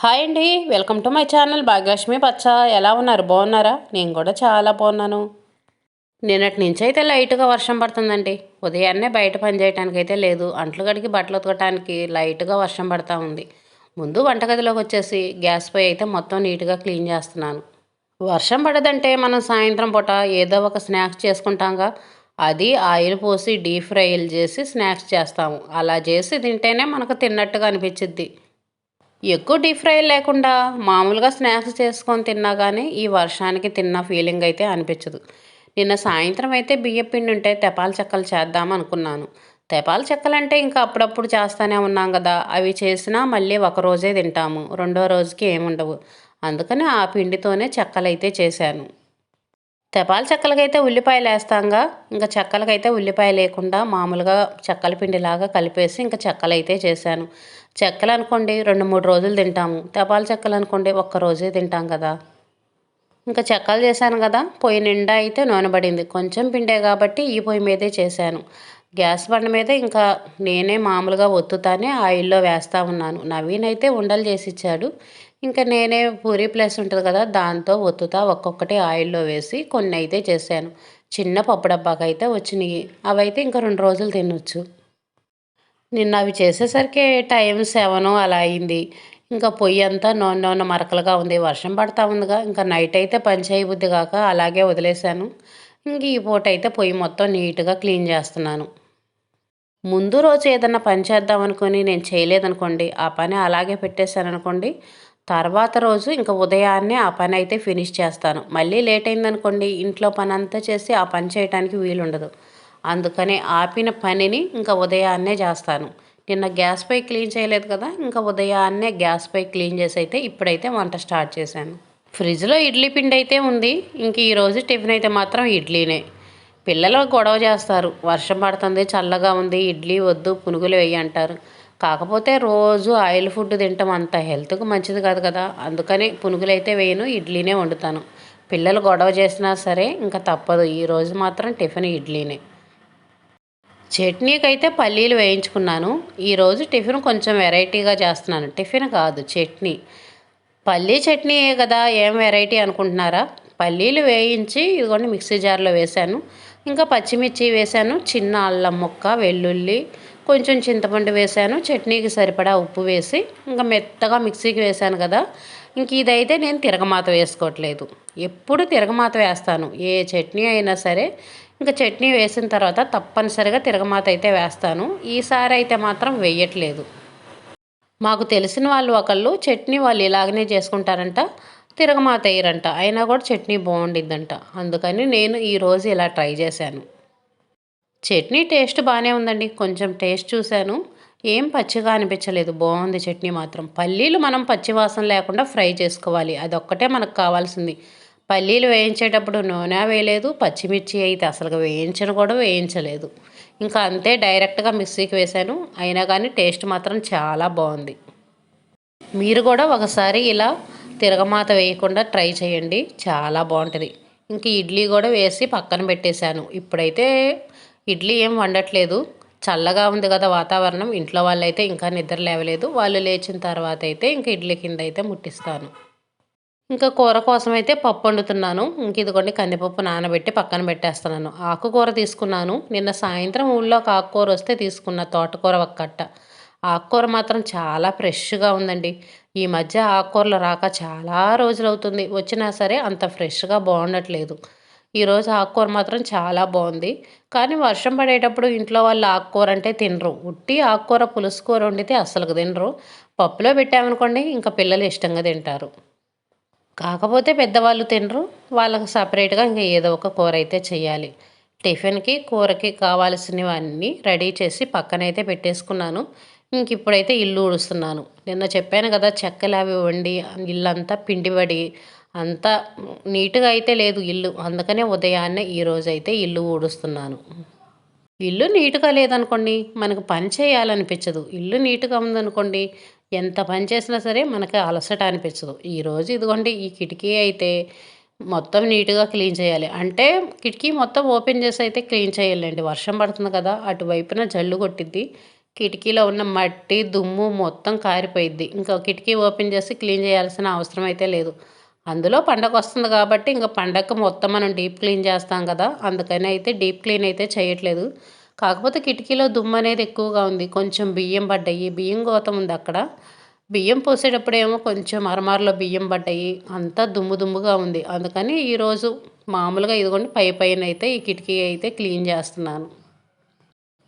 Hi అండి welcome to my channel Bhagyalakshmi పచ్చ. ఎలా ఉన్నారు? బాగున్నారా? నేను కూడా చాలా బాగున్నాను. నిన్నటి నుంచి అయితే లైట్గా వర్షం పడుతుందండి. ఉదయాన్నే బయట పని చేయడానికి అయితే లేదు. అంట్లు గడికి బట్టలు ఉతకటానికి లైట్గా వర్షం పడతా ఉంది. ముందు వంటగదిలోకి వచ్చేసి గ్యాస్ పై అయితే మొత్తం నీట్గా క్లీన్ చేస్తున్నాను. వర్షం పడదంటే మనం సాయంత్రం పూట ఏదో ఒక స్నాక్స్ చేసుకుంటాంగా. అది ఆయిల్ పోసి డీప్ ఫ్రైలు చేసి స్నాక్స్ చేస్తాము. అలా చేసి తింటేనే మనకు తిన్నట్టుగా అనిపించిద్ది. ఎక్కువ డీప్ ఫ్రై లేకుండా మామూలుగా స్నాక్స్ చేసుకొని తిన్నా కానీ ఈ వర్షానికి తిన్న ఫీలింగ్ అయితే అనిపించదు. నిన్న సాయంత్రం అయితే బియ్యం పిండి ఉంటే తెపాల చెక్కలు చేద్దాం అనుకున్నాను. తెపాల చెక్కలంటే ఇంకా అప్పుడప్పుడు చేస్తూనే ఉన్నాం కదా అవి చేసినా మళ్ళీ ఒక రోజే తింటాము రెండో రోజుకి ఏముండవు అందుకని ఆ పిండితోనే చెక్కలైతే చేశాను. తెపాల చెక్కలకైతే ఉల్లిపాయలు వేస్తాంగా ఇంకా చెక్కలకైతే ఉల్లిపాయ లేకుండా మామూలుగా చెక్కల పిండిలాగా కలిపేసి ఇంకా చెక్కలైతే చేశాను. చెక్కలు అనుకోండి రెండు మూడు రోజులు తింటాము. తపాల చెక్కలు అనుకోండి ఒక్క రోజే తింటాం కదా. ఇంకా చెక్కలు చేశాను కదా పొయ్యి నిండా అయితే నూనె పడింది. కొంచెం పిండే కాబట్టి ఈ పొయ్యి మీదే చేశాను. గ్యాస్ బండ మీద ఇంకా నేనే మామూలుగా ఒత్తుతానే ఆయిల్లో వేస్తూ ఉన్నాను. నవీన్ అయితే ఉండలు చేసి ఇచ్చాడు ఇంకా నేనే పూరి ప్లస్ ఉంటుంది కదా దాంతో ఒత్తుతా ఒక్కొక్కటి ఆయిల్లో వేసి కొన్ని అయితే చేశాను. చిన్న పప్పు డబ్బాకైతే వచ్చినాయి. అవైతే ఇంకా రెండు రోజులు తినొచ్చు. నిన్న అవి చేసేసరికి టైం సెవెన్ అలా అయింది. ఇంకా పొయ్యి అంతా నూనె నూనె మరకలుగా ఉంది. వర్షం పడతా ఉందిగా. ఇంకా నైట్ అయితే పని చేయబుద్ది కాక అలాగే వదిలేశాను. ఇంక ఈ పూట అయితే పొయ్యి మొత్తం నీట్గా క్లీన్ చేస్తున్నాను. ముందు రోజు ఏదన్నా పని చేద్దాం అనుకుని నేను చేయలేదనుకోండి. ఆ పని అలాగే పెట్టేశాను అనుకోండి. తర్వాత రోజు ఇంకా ఉదయాన్నే ఆ పని అయితే ఫినిష్ చేస్తాను. మళ్ళీ లేట్ అయిందనుకోండి. ఇంట్లో పని అంతా చేసి ఆ పని చేయడానికి వీలుండదు. అందుకనే ఆపిన పనిని ఇంకా ఉదయాన్నే చేస్తాను. నిన్న గ్యాస్ పై క్లీన్ చేయలేదు కదా ఇంకా ఉదయాన్నే గ్యాస్ పై క్లీన్ చేసి అయితే ఇప్పుడైతే వంట స్టార్ట్ చేశాను. ఫ్రిడ్జ్లో ఇడ్లీ పిండి అయితే ఉంది ఇంక ఈరోజు టిఫిన్ అయితే మాత్రం ఇడ్లీనే. పిల్లలు గొడవ చేస్తారు వర్షం పడుతుంది చల్లగా ఉంది ఇడ్లీ వద్దు పునుగులు వేయి అంటారు. కాకపోతే రోజు ఆయిల్ ఫుడ్ తింటాం అంత హెల్త్కి మంచిది కాదు కదా. అందుకని పునుగులు అయితే వేయను ఇడ్లీనే వండుతాను. పిల్లలు గొడవ చేసినా సరే ఇంకా తప్పదు ఈరోజు మాత్రం టిఫిన్ ఇడ్లీనే. చట్నీకి అయితే పల్లీలు వేయించుకున్నాను. ఈరోజు టిఫిన్ కొంచెం వెరైటీగా చేస్తున్నాను. టిఫిన్ కాదు చట్నీ. పల్లీ చట్నీయే కదా ఏం వెరైటీ అనుకుంటున్నారా? పల్లీలు వేయించి ఇదిగోండి మిక్సీ జార్లో వేశాను. ఇంకా పచ్చిమిర్చి వేశాను చిన్న అల్లం ముక్క వెల్లుల్లి కొంచెం చింతపండు వేశాను చట్నీకి సరిపడా ఉప్పు వేసి ఇంకా మెత్తగా మిక్సీకి వేశాను కదా. ఇంక ఇదైతే నేను తిరగమాత వేసుకోవట్లేదు. ఎప్పుడు తిరగమాత వేస్తాను. ఏ చట్నీ అయినా సరే ఇంకా చట్నీ వేసిన తర్వాత తప్పనిసరిగా తిరగమాత అయితే వేస్తాను. ఈసారి అయితే మాత్రం వేయట్లేదు. మాకు తెలిసిన వాళ్ళు ఒకళ్ళు చట్నీ వాళ్ళు ఇలాగనే చేసుకుంటారంట తిరగమాత వేయరంట. అయినా కూడా చట్నీ బాగుండిద్దంట. అందుకని నేను ఈరోజు ఇలా ట్రై చేశాను. చట్నీ టేస్ట్ బాగానే ఉందండి. కొంచెం టేస్ట్ చూశాను. ఏం పచ్చిగా అనిపించలేదు. బాగుంది చట్నీ మాత్రం. పల్లీలు మనం పచ్చివాసన లేకుండా ఫ్రై చేసుకోవాలి. అదొక్కటే మనకు కావాల్సింది. పల్లీలు వేయించేటప్పుడు నూనె వేయలేదు పచ్చిమిర్చి అయితే అసలు వేయించను కూడా వేయించలేదు. ఇంకా అంతే డైరెక్ట్గా మిక్సీకి వేశాను అయినా కానీ టేస్ట్ మాత్రం చాలా బాగుంది. మీరు కూడా ఒకసారి ఇలా తిరగమాత వేయకుండా ట్రై చేయండి చాలా బాగుంటుంది. ఇంక ఇడ్లీ కూడా వేసి పక్కన పెట్టేశాను. ఇప్పుడైతే ఇడ్లీ ఏం వండట్లేదు. చల్లగా ఉంది కదా వాతావరణం ఇంట్లో వాళ్ళైతే ఇంకా నిద్ర లేవలేదు. వాళ్ళు లేచిన తర్వాత అయితే ఇంకా ఇడ్లీ కింద అయితే ముట్టిస్తాను. ఇంకా కూర కోసం అయితే పప్పు వండుతున్నాను. ఇంక ఇదిగోండి కందిపప్పు నానబెట్టి పక్కన పెట్టేస్తున్నాను. ఆకుకూర తీసుకున్నాను. నిన్న సాయంత్రం ఊళ్ళోకి ఆకుకూర వస్తే తీసుకున్న తోటకూర ఒక కట్ట ఆకుకూర మాత్రం చాలా ఫ్రెష్గా ఉందండి. ఈ మధ్య ఆకుకూరలు రాక చాలా రోజులు అవుతుంది వచ్చినా సరే అంత ఫ్రెష్గా బాగుండట్లేదు. ఈరోజు ఆకుకూర మాత్రం చాలా బాగుంది. కానీ వర్షం పడేటప్పుడు ఇంట్లో వాళ్ళు ఆకుకూర అంటే తినరు. ఉట్టి ఆకుకూర పులుసు కూర వండితే అస్సలు తినరు. పప్పులో పెట్టామనుకోండి ఇంకా పిల్లలు ఇష్టంగా తింటారు. కాకపోతే పెద్దవాళ్ళు తినరు వాళ్ళకి సపరేట్గా ఇంకా ఏదో ఒక కూర అయితే చేయాలి. టిఫిన్కి కూరకి కావాల్సినవన్నీ రెడీ చేసి పక్కనైతే పెట్టేసుకున్నాను. ఇంక ఇప్పుడైతే ఇల్లు ఊడుస్తున్నాను. నిన్న చెప్పాను కదా చెక్కలు అవి వండి ఇల్లంతా పిండిపడి అంతా నీట్గా అయితే లేదు ఇల్లు. అందుకనే ఉదయాన్నే ఈరోజు అయితే ఇల్లు ఊడుస్తున్నాను. ఇల్లు నీట్గా లేదనుకోండి మనకు పని చేయాలనిపించదు. ఇల్లు నీట్గా ఉందనుకోండి ఎంత పని చేసినా సరే మనకి అలసట అనిపించదు. ఈరోజు ఇదిగోండి ఈ కిటికీ అయితే మొత్తం నీట్గా క్లీన్ చేయాలి. అంటే కిటికీ మొత్తం ఓపెన్ చేసి అయితే క్లీన్ చేయాలండి. వర్షం పడుతుంది కదా అటువైపున జల్లు కొట్టిద్ది. కిటికీలో ఉన్న మట్టి దుమ్ము మొత్తం కారిపోయిద్ది. ఇంకా కిటికీ ఓపెన్ చేసి క్లీన్ చేయాల్సిన అవసరం అయితే లేదు. అందులో పండగ వస్తుంది కాబట్టి ఇంకా పండగ మొత్తం మనం డీప్ క్లీన్ చేస్తాం కదా అందుకని అయితే డీప్ క్లీన్ అయితే చేయట్లేదు. కాకపోతే కిటికీలో దుమ్ము అనేది ఎక్కువగా ఉంది. కొంచెం బియ్యం పడ్డాయి. బియ్యం గోతం ఉంది అక్కడ. బియ్యం పోసేటప్పుడేమో కొంచెం అరమారలో బియ్యం పడ్డాయి. అంతా దుమ్ము దుమ్ముగా ఉంది. అందుకని ఈరోజు మామూలుగా ఇదిగోండి పై పైన అయితే ఈ కిటికీ అయితే క్లీన్ చేస్తున్నాను.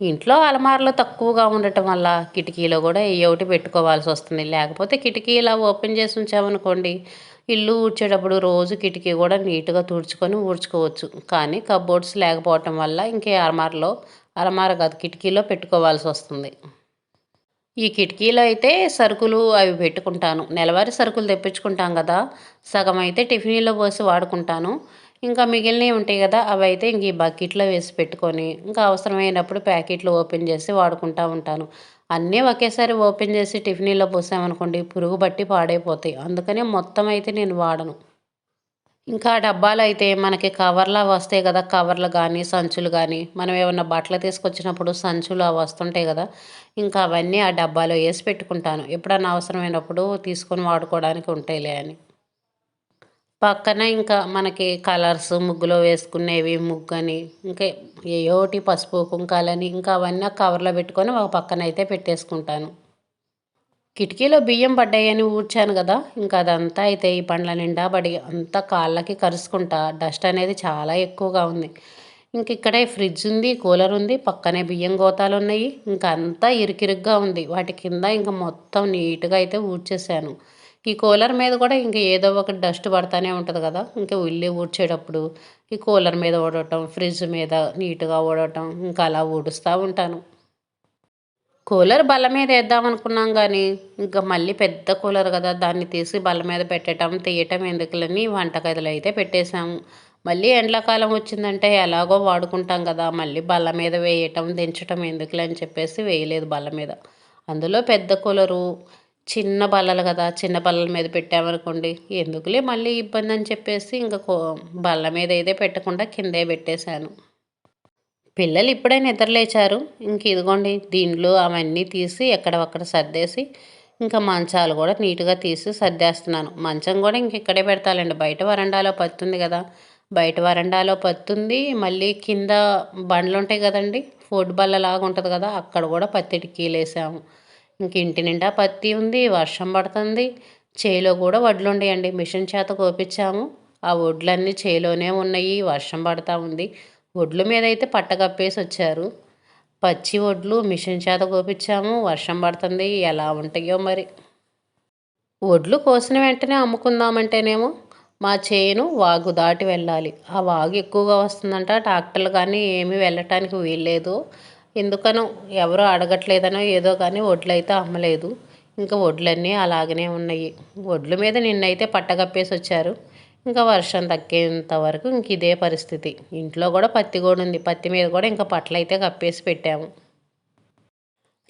ఇంట్లో అలమారలు తక్కువగా ఉండటం వల్ల కిటికీలో కూడా ఏ ఒకటి పెట్టుకోవాల్సి వస్తుంది. లేకపోతే కిటికీ ఇలా ఓపెన్ చేసి ఉంచామనుకోండి ఇల్లు ఊడ్చేటప్పుడు రోజు కిటికీ కూడా నీట్గా తుడుచుకొని ఊడ్చుకోవచ్చు. కానీ కబోర్డ్స్ లేకపోవటం వల్ల ఇంకే అలమారలో అలమార కాదు కిటికీలో పెట్టుకోవాల్సి వస్తుంది. ఈ కిటికీలో అయితే సరుకులు అవి పెట్టుకుంటాను. నెలవారీ సరుకులు తెప్పించుకుంటాం కదా. సగం అయితే టిఫిన్లో పోసి వాడుకుంటాను. ఇంకా మిగిలినవి ఉంటాయి కదా అవి అయితే ఇంక ఈ బకెట్లో వేసి పెట్టుకొని ఇంకా అవసరమైనప్పుడు ప్యాకెట్లు ఓపెన్ చేసి వాడుకుంటూ ఉంటాను. అన్నీ ఒకేసారి ఓపెన్ చేసి టిఫిన్లో పోసామనుకోండి పురుగు బట్టి పాడైపోతాయి. అందుకనే మొత్తం అయితే నేను వాడను. ఇంకా డబ్బాలు అయితే మనకి కవర్లా వస్తాయి కదా కవర్లు కానీ సంచులు కానీ మనం ఏమన్నా బట్టలు తీసుకొచ్చినప్పుడు సంచులు అవి వస్తుంటాయి కదా ఇంకా అవన్నీ ఆ డబ్బాలో వేసి పెట్టుకుంటాను. ఎప్పుడన్నా అవసరమైనప్పుడు తీసుకొని వాడుకోవడానికి ఉంటాయిలే అని. పక్కన ఇంకా మనకి కలర్స్ ముగ్గులో వేసుకునేవి ముగ్గు అని ఇంకా ఏయోటి పసుపు కుంకాలని ఇంకా అవన్నీ కవర్లో పెట్టుకొని ఒక పక్కన అయితే పెట్టేసుకుంటాను. కిటికీలో బియ్యం పడ్డాయని ఊడ్చాను కదా ఇంకా అదంతా అయితే ఈ పండ్ల నిండా పడి అంతా కాళ్ళకి కరుసుకుంటా డస్ట్ అనేది చాలా ఎక్కువగా ఉంది. ఇంక ఇక్కడే ఫ్రిడ్జ్ ఉంది కూలర్ ఉంది పక్కనే బియ్యం గోతాలు ఉన్నాయి ఇంకా అంతా ఇరుకిరుగ్గా ఉంది. వాటి కింద ఇంకా మొత్తం నీట్గా అయితే ఊడ్చేసాను. ఈ కూలర్ మీద కూడా ఇంకా ఏదో ఒక డస్ట్ పడతానే ఉంటుంది కదా ఇంకా ఉల్లి ఊడ్చేటప్పుడు ఈ కూలర్ మీద ఊడటం ఫ్రిడ్జ్ మీద నీట్గా ఊడటం ఇంకా అలా ఊడుస్తూ ఉంటాను. కూలర్ బల్ల మీద వేద్దాం అనుకున్నాం కానీ ఇంకా మళ్ళీ పెద్ద కూలర్ కదా దాన్ని తీసి బల్ల మీద పెట్టడం తీయటం ఎందుకులని వంటగదిలో అయితే పెట్టేశాము. మళ్ళీ ఎండాకాలం వచ్చిందంటే ఎలాగో వాడుకుంటాం కదా మళ్ళీ బల్ల మీద వేయటం దించటం ఎందుకులే అని చెప్పేసి వేయలేదు బల్ల మీద. అందులో పెద్ద కూలరు చిన్న బల్లలు కదా చిన్న బల్లల మీద పెట్టామనుకోండి ఎందుకులే మళ్ళీ ఇబ్బంది అని చెప్పేసి ఇంకా బల్ల మీద అయితే పెట్టకుండా కిందే పెట్టేశాను. పిల్లలు ఇప్పుడే నిద్రలేచారు ఇంక ఇదిగోండి దీనిలో అవన్నీ తీసి ఎక్కడ సర్దేసి ఇంకా మంచాలు కూడా నీట్గా తీసి సర్దేస్తున్నాను. మంచం కూడా ఇంక ఇక్కడే పెడతాలండి. బయట వరండాలో పత్తుంది కదా. బయట వరండాలో పత్తుంది. మళ్ళీ కింద బండ్లు ఉంటాయి కదండి. ఫుడ్ బల్లలాగా ఉంటుంది కదా. అక్కడ కూడా పత్తి కీలేసాము ఇంక ఇంటి నిండా పత్తి ఉంది వర్షం పడుతుంది. చేలో కూడా వడ్లు ఉండేయండి. మిషన్ చేత కోపించాము. ఆ వడ్లన్నీ చేలోనే ఉన్నాయి. వర్షం పడతా ఉంది. ఒడ్ల మీద అయితే పట్ట కప్పేసి వచ్చారు పచ్చి ఒడ్లు మిషన్ చేత కోపించాము వర్షం పడుతుంది. ఎలా ఉంటాయో మరి. ఒడ్లు కోసిన వెంటనే అమ్ముకుందామంటేనేమో మా చేను వాగు దాటి వెళ్ళాలి. ఆ వాగు ఎక్కువగా వస్తుందంట. ట్రాక్టర్లు కానీ ఏమీ వెళ్ళటానికి వీల్లేదు. ఎందుకనో ఎవరో అడగట్లేదనో ఏదో కానీ వడ్లు అయితే అమ్మలేదు. ఇంకా వడ్లన్నీ అలాగనే ఉన్నాయి. వడ్ల మీద నిన్నైతే పట్టగప్పేసి వచ్చారు ఇంకా వర్షం తగ్గేంత వరకు ఇంక ఇదే పరిస్థితి. ఇంట్లో కూడా పత్తి కూడా ఉంది. పత్తి మీద కూడా ఇంకా పట్లయితే కప్పేసి పెట్టాము.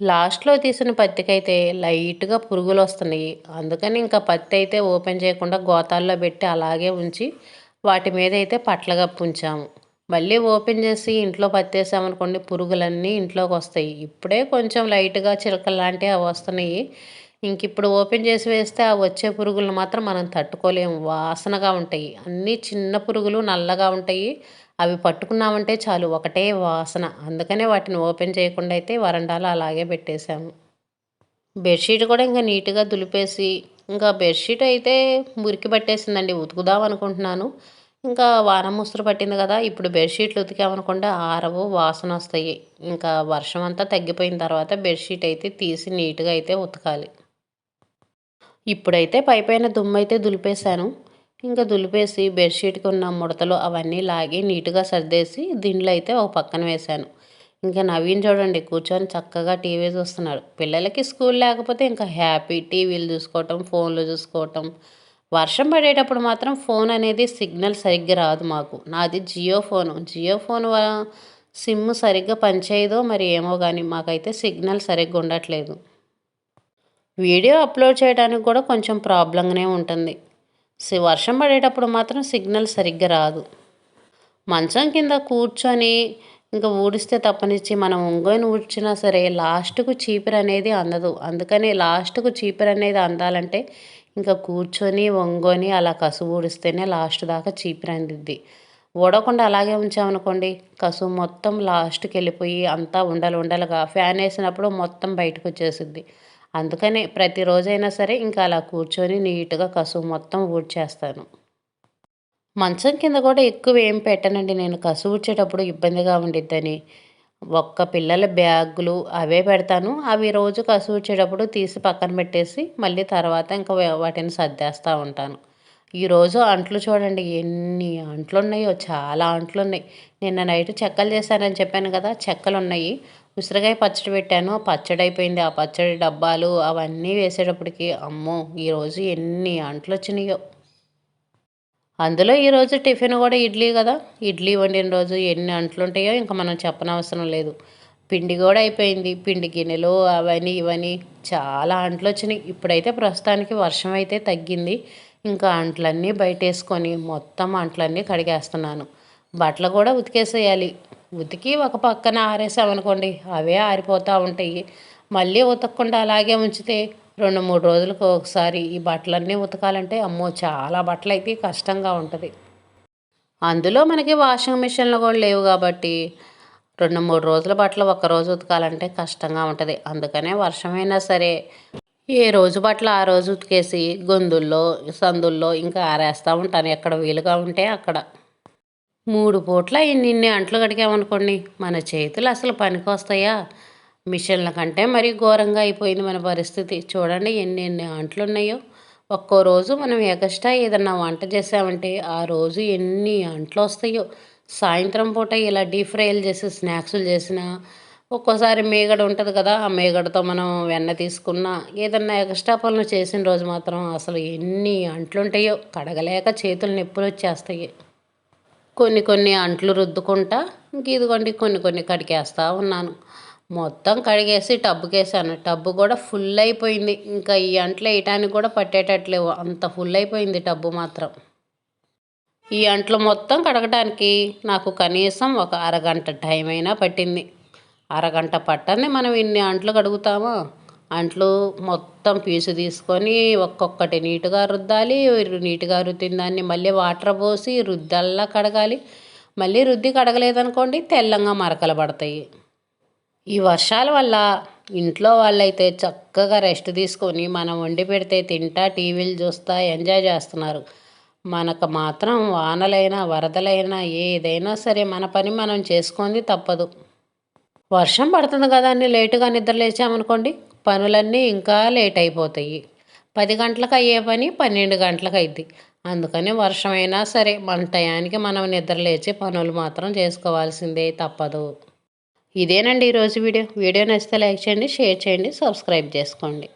లాస్ట్లో తీసిన పత్తికైతే లైట్గా పురుగులు వస్తున్నాయి. అందుకని ఇంకా పత్తి అయితే ఓపెన్ చేయకుండా గోతాల్లో పెట్టి అలాగే ఉంచి వాటి మీద అయితే పట్ల కప్పు ఉంచాము మళ్ళీ ఓపెన్ చేసి ఇంట్లో పత్తేసామనుకోండి పురుగులన్నీ ఇంట్లోకి వస్తాయి. ఇప్పుడే కొంచెం లైట్గా చిలకలు లాంటివి అవి వస్తున్నాయి. ఇంక ఇప్పుడు ఓపెన్ చేసి వేస్తే ఆ వచ్చే పురుగులను మాత్రం మనం తట్టుకోలేము. వాసనగా ఉంటాయి. అన్నీ చిన్న పురుగులు నల్లగా ఉంటాయి. అవి పట్టుకున్నామంటే చాలు ఒకటే వాసన. అందుకనే వాటిని ఓపెన్ చేయకుండా అయితే వరండాలో అలాగే పెట్టేశాము. బెడ్షీట్ కూడా ఇంకా నీట్గా దులిపేసి ఇంకా బెడ్షీట్ అయితే మురికి పట్టేసిందండి. ఉతుకుదాం అనుకుంటున్నాను. ఇంకా వాన ముసురు పట్టింది కదా ఇప్పుడు బెడ్షీట్లు ఉతికామనుకుంటే ఆరవు వాసన వస్తాయి ఇంకా వర్షం అంతా తగ్గిపోయిన తర్వాత బెడ్షీట్ అయితే తీసి నీట్గా అయితే ఉతకాలి. ఇప్పుడైతే పైపైన దుమ్ము అయితే దులిపేశాను. ఇంకా దులిపేసి బెడ్షీట్కి ఉన్న ముడతలు అవన్నీ లాగి నీట్గా సర్దేసి దీంట్లో అయితే ఒక పక్కన వేశాను. ఇంకా నవీన్ చూడండి కూర్చొని చక్కగా టీవీ చూస్తున్నాడు. పిల్లలకి స్కూల్ లేకపోతే ఇంకా హ్యాపీ టీవీలు చూసుకోవటం ఫోన్లు చూసుకోవటం. వర్షం పడేటప్పుడు మాత్రం ఫోన్ అనేది సిగ్నల్ సరిగ్గా రాదు మాకు. నాది Jio phone. Jio phone SIM సరిగ్గా పనిచేయదో మరి ఏమో కానీ మాకైతే సిగ్నల్ సరిగ్గా ఉండట్లేదు. వీడియో అప్లోడ్ చేయడానికి కూడా కొంచెం ప్రాబ్లంగానే ఉంటుంది. వర్షం పడేటప్పుడు మాత్రం సిగ్నల్ సరిగ్గా రాదు. మంచం కింద కూర్చొని ఇంకా ఊడిస్తే తప్పనిచ్చి మనం ఒంగోని ఊడ్చినా సరే లాస్ట్కు చీపురు అనేది అందదు. అందుకని లాస్ట్కు చీపర్ అనేది అందాలంటే ఇంకా కూర్చొని ఒంగోని అలా కసువు ఊడిస్తేనే లాస్ట్ దాకా చీపురు అందిద్ది. ఊడకుండా అలాగే ఉంచామనుకోండి కసువు మొత్తం లాస్ట్కి వెళ్ళిపోయి అంతా ఉండలు ఉండలుగా ఫ్యాన్ వేసినప్పుడు మొత్తం బయటకు వచ్చేసిద్ది. అందుకనే ప్రతిరోజైనా సరే ఇంకా అలా కూర్చొని నీట్గా కసువు మొత్తం ఊడ్చేస్తాను. మంచం కింద కూడా ఎక్కువ ఏం పెట్టనండి. నేను కసువు ఊడ్చేటప్పుడు ఇబ్బందిగా ఉండిద్దని. ఒక్క పిల్లల బ్యాగులు అవే పెడతాను. అవి రోజు కసువుచ్చేటప్పుడు తీసి పక్కన పెట్టేసి మళ్ళీ తర్వాత ఇంకా వాటిని సర్దేస్తూ ఉంటాను. ఈరోజు అంట్లు చూడండి. ఎన్ని అంట్లు ఉన్నాయో చాలా అంట్లు ఉన్నాయి నిన్న నైట్ చెక్కలు చేశానని చెప్పాను కదా చెక్కలు ఉన్నాయి ఉసిరికాయ పచ్చడి పెట్టాను. పచ్చడి అయిపోయింది. ఆ పచ్చడి డబ్బాలు అవన్నీ వేసేటప్పటికి అమ్మో! ఈరోజు ఎన్ని అంట్లు వచ్చినాయో. అందులో ఈరోజు టిఫిన్ కూడా ఇడ్లీ కదా. ఇడ్లీ వండిన రోజు ఎన్ని అంట్లు ఉంటాయో ఇంకా మనం చెప్పనవసరం లేదు. పిండి కూడా అయిపోయింది. పిండి గిన్నెలు అవన్నీ ఇవన్నీ చాలా అంట్లు వచ్చినాయి. ఇప్పుడైతే ప్రస్తుతానికి వర్షం అయితే తగ్గింది. ఇంకా అంట్లన్నీ బయటేసుకొని మొత్తం అంట్లన్నీ కడిగేస్తున్నాను. బట్టలు కూడా ఉతికేసేయాలి. ఉతికి ఒక పక్కన ఆరేసామనుకోండి అవే ఆరిపోతూ ఉంటాయి. మళ్ళీ ఉతకకుండా అలాగే ఉంచితే రెండు మూడు రోజులకు ఒకసారి ఈ బట్టలన్నీ ఉతకాలంటే అమ్మో చాలా బట్టలు అయితే కష్టంగా ఉంటుంది. అందులో మనకి వాషింగ్ మిషన్లు కూడా లేవు కాబట్టి రెండు మూడు రోజుల బట్టలు ఒక్కరోజు ఉతకాలంటే కష్టంగా ఉంటుంది. అందుకనే వర్షమైనా సరే ఏ రోజు బట్టలు ఆ రోజు ఉతికేసి గొంతుల్లో సందుల్లో ఇంకా ఆరేస్తూ ఉంటాను. ఎక్కడ వీలుగా ఉంటే అక్కడ. మూడు పూట్ల ఇన్ని అంట్లు కడిగామనుకోండి మన చేతులు అసలు పనికి వస్తాయా మిషన్ల కంటే మరీ ఘోరంగా అయిపోయింది మన పరిస్థితి. చూడండి ఎన్ని ఎన్ని అంట్లు ఉన్నాయో ఒక్కో రోజు మనం ఎగస్ట్రా ఏదన్నా వంట చేసామంటే ఆ రోజు ఎన్ని అంట్లు వస్తాయో సాయంత్రం పూట ఇలా డీప్ ఫ్రైలు చేసి స్నాక్స్లు చేసినా ఒక్కోసారి మేగడ ఉంటుంది కదా ఆ మేగడతో మనం వెన్న తీసుకున్న ఏదన్నా ఎక్స్ట్రా పనులు చేసిన రోజు మాత్రం అసలు ఎన్ని అంట్లుంటాయో కడగలేక చేతులు నొప్పులు వచ్చేస్తాయి కొన్ని కొన్ని అంట్లు రుద్దుకుంటా ఇంక ఇదిగోండి కొన్ని కొన్ని కడిగేస్తూ ఉన్నాను. మొత్తం కడిగేసి టబ్బుకేసాను టబ్బు కూడా ఫుల్ అయిపోయింది. ఇంకా ఈ అంట్లు వేయటానికి కూడా పట్టేటట్లేవు. అంత ఫుల్ అయిపోయింది టబ్బు మాత్రం. ఈ అంట్లు మొత్తం కడగటానికి నాకు కనీసం ఒక అరగంట టైం అయినా పట్టింది. అరగంట పట్టని మనం ఇన్ని అంట్లు కడుగుతామో. అంట్లు మొత్తం పీసు తీసుకొని ఒక్కొక్కటి నీటుగా రుద్దాలి నీటుగా రుద్దిన దాన్ని మళ్ళీ వాటర్ పోసి రుద్దల్లా కడగాలి. మళ్ళీ రుద్ది కడగలేదనుకోండి తెల్లంగా మరకలు పడతాయి. ఈ వర్షాల వల్ల ఇంట్లో వాళ్ళైతే చక్కగా రెస్ట్ తీసుకొని మనం వండి పెడితే తింటా టీవీలు చూస్తా ఎంజాయ్ చేస్తున్నారు. మనకు మాత్రం వానలైనా వరదలైనా ఏదైనా సరే మన పని మనం చేసుకుంది తప్పదు. వర్షం పడుతుంది కదా అని లేటుగా నిద్ర లేచామనుకోండి పనులన్నీ ఇంకా లేట్ అయిపోతాయి పది గంటలకు అయ్యే పని పన్నెండు గంటలకు అయింది అందుకని వర్షమైనా సరే మన టయానికి మనం నిద్ర లేచి పనులు మాత్రం చేసుకోవాల్సిందే తప్పదు. ఇదేనండి ఈరోజు వీడియో. వీడియో నచ్చితే లైక్ చేయండి షేర్ చేయండి సబ్స్క్రైబ్ చేసుకోండి.